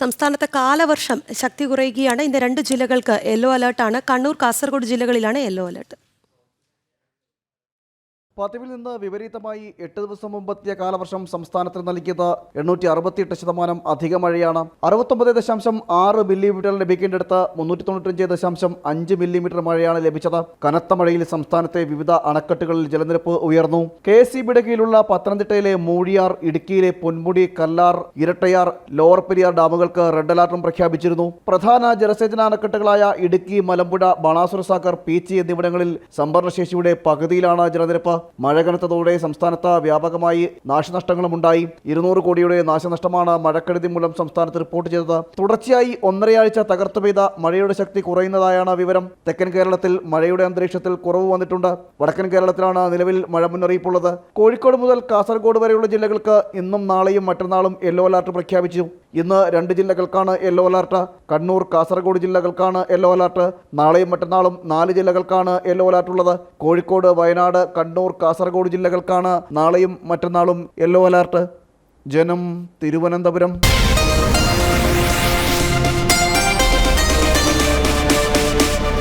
സംസ്ഥാനത്തെ കാലവർഷം ശക്തി കുറയുകയാണ്. ഇന്ന് രണ്ട് ജില്ലകൾക്ക് യെല്ലോ അലേർട്ടാണ് കണ്ണൂർ കാസർഗോഡ് ജില്ലകളിലാണ് യെല്ലോ അലേർട്ട് പതിവിൽ നിന്ന് വിപരീതമായി എട്ട് ദിവസം മുമ്പെത്തിയ കാലവർഷം സംസ്ഥാനത്തിന് നൽകിയത് എണ്ണൂറ്റി അറുപത്തിയെട്ട് ശതമാനം അധിക മഴയാണ്. അറുപത്തൊമ്പത് ദശാംശം ആറ് മില്ലിമീറ്റർ ലഭിക്കേണ്ടടുത്ത് മുന്നൂറ്റി തൊണ്ണൂറ്റഞ്ച് ദശാംശം അഞ്ച് മില്ലിമീറ്റർ മഴയാണ് ലഭിച്ചത്. കനത്ത മഴയിൽ സംസ്ഥാനത്തെ വിവിധ അണക്കെട്ടുകളിൽ ജലനിരപ്പ് ഉയർന്നു. കെ എസ് സിബിയുടെ കീഴിലുള്ള പത്തനംതിട്ടയിലെ മൂഴിയാർ ഇടുക്കിയിലെ പൊന്മുടി കല്ലാർ ഇരട്ടയാർ ലോവർ പെരിയാർ ഡാമുകൾക്ക് റെഡ് അലർട്ടും പ്രഖ്യാപിച്ചിരുന്നു. പ്രധാന ജലസേചന അണക്കെട്ടുകളായ ഇടുക്കി മലമ്പുഴ ബാണാസുര സാഗർ പീച്ചി എന്നിവിടങ്ങളിൽ സംഭരണശേഷിയുടെ പകുതിയിലാണ് ജലനിരപ്പ്. മഴ കനത്തതോടെ സംസ്ഥാനത്ത് വ്യാപകമായി നാശനഷ്ടങ്ങളും ഉണ്ടായി ഇരുന്നൂറ് കോടിയുടെ നാശനഷ്ടമാണ് മഴക്കെടുതി മൂലം സംസ്ഥാനത്ത് റിപ്പോർട്ട് ചെയ്തത്. തുടർച്ചയായി ഒന്നരയാഴ്ച തകർത്തു പെയ്ത മഴയുടെ ശക്തി കുറയുന്നതായാണ് വിവരം. തെക്കൻ കേരളത്തിൽ മഴയുടെ അന്തരീക്ഷത്തിൽ കുറവ് വന്നിട്ടുണ്ട്. വടക്കൻ കേരളത്തിലാണ് നിലവിൽ മഴ മുന്നറിയിപ്പുള്ളത്. കോഴിക്കോട് മുതൽ കാസർഗോഡ് വരെയുള്ള ജില്ലകൾക്ക് ഇന്നും നാളെയും മറ്റന്നാളും യെല്ലോ അലർട്ട് പ്രഖ്യാപിച്ചു. ഇന്ന് രണ്ട് ജില്ലകൾക്കാണ് യെല്ലോ അലർട്ട്. കണ്ണൂർ കാസർഗോഡ് ജില്ലകൾക്കാണ് യെല്ലോ അലർട്ട്. നാളെയും മറ്റന്നാളും നാല് ജില്ലകൾക്കാണ് യെല്ലോ അലർട്ട് ഉള്ളത്. കോഴിക്കോട് വയനാട് കണ്ണൂർ കാസർഗോഡ് ജില്ലകൾക്കാണ് നാളെയും മറ്റന്നാളും യെല്ലോ അലർട്ട്. ജനം തിരുവനന്തപുരം.